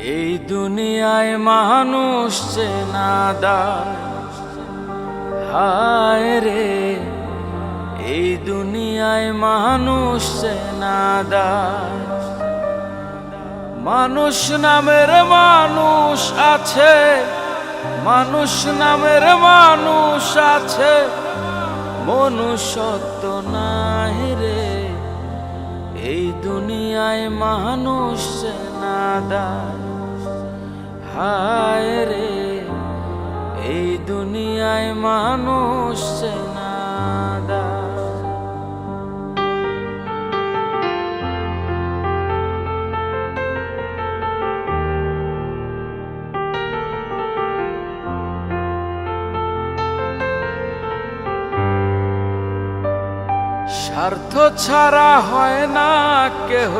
এই দুনিয়ায় মানুষ চেনাদার হায় রে, এই দুনিয়ায় মানুষ চেনাদার মানুষ নামের মানুষ আছে, মানুষ নামের মানুষ আছে। মনুষ্যত্ব নাই রে, এই দুনিয়ায় মানুষ চেনাদার হায় রে, এই দুনিয়ায় মানুষ চেনাদার। স্বার্থ ছাড়া হয় না কেহ,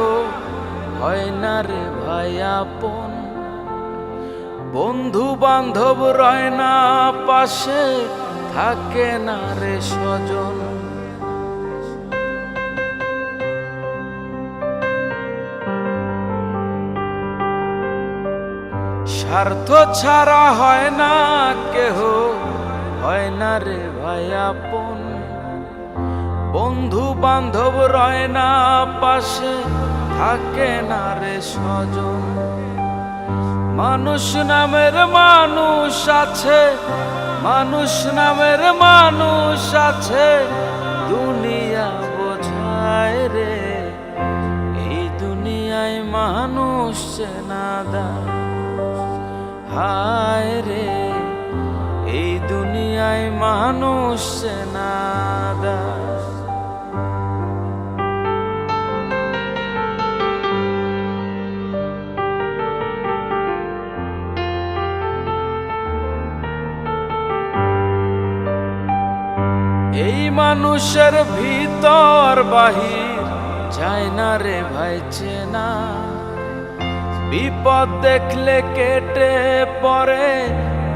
হয় না রে ভাই আপন। বন্ধু বান্ধব রয় না, পাশে থাকে না রে স্বজন। স্বার্থ ছাড়া হয় না কেহ, হয় না রে ভাই আপন। বন্ধু বান্ধব রয় না, পাশে থাকে না রে স্বজন। মানুষ নামের মানুষ আছে, মানুষ নামের মানুষ আছে, দুনিয়া বোঝায় রে, এই দুনিয়ায় মানুষ চেনাদার হায় রে, এই দুনিয়ায় মানুষ চেনাদার এই মানুষের ভিতর বাহির যায় না রে ভাই, চেনা। বিপদ দেখলে কেটে পরে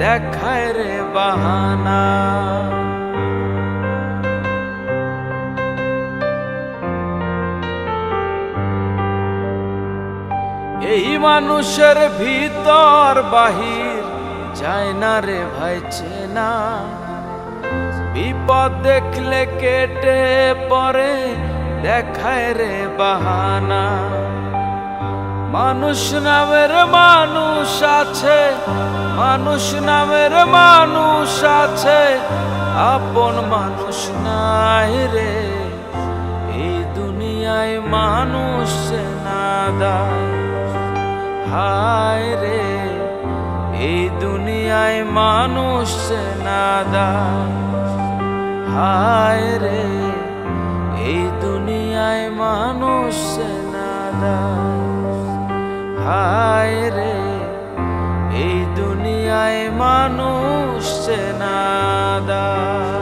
দেখায় রে বাহানা। এই মানুষের ভিতর বাহির যায় না রে ভাই, চেনা। বিপদ দেখলে কেটে পরে দেখায় রে বাহানা। মানুষ নামের মানুষ আছে, মানুষ নামের মানুষ আছে, আপন মানুষ নাই রে। এই দুনিয়ায় মানুষ না নাদার হায় রে। এই দুনিয়ায় মানুষ না নাদার হায় রে এই দুনিয়ায় মানুষ হায় রে এই দুনিয়ায় মানুষ নাদার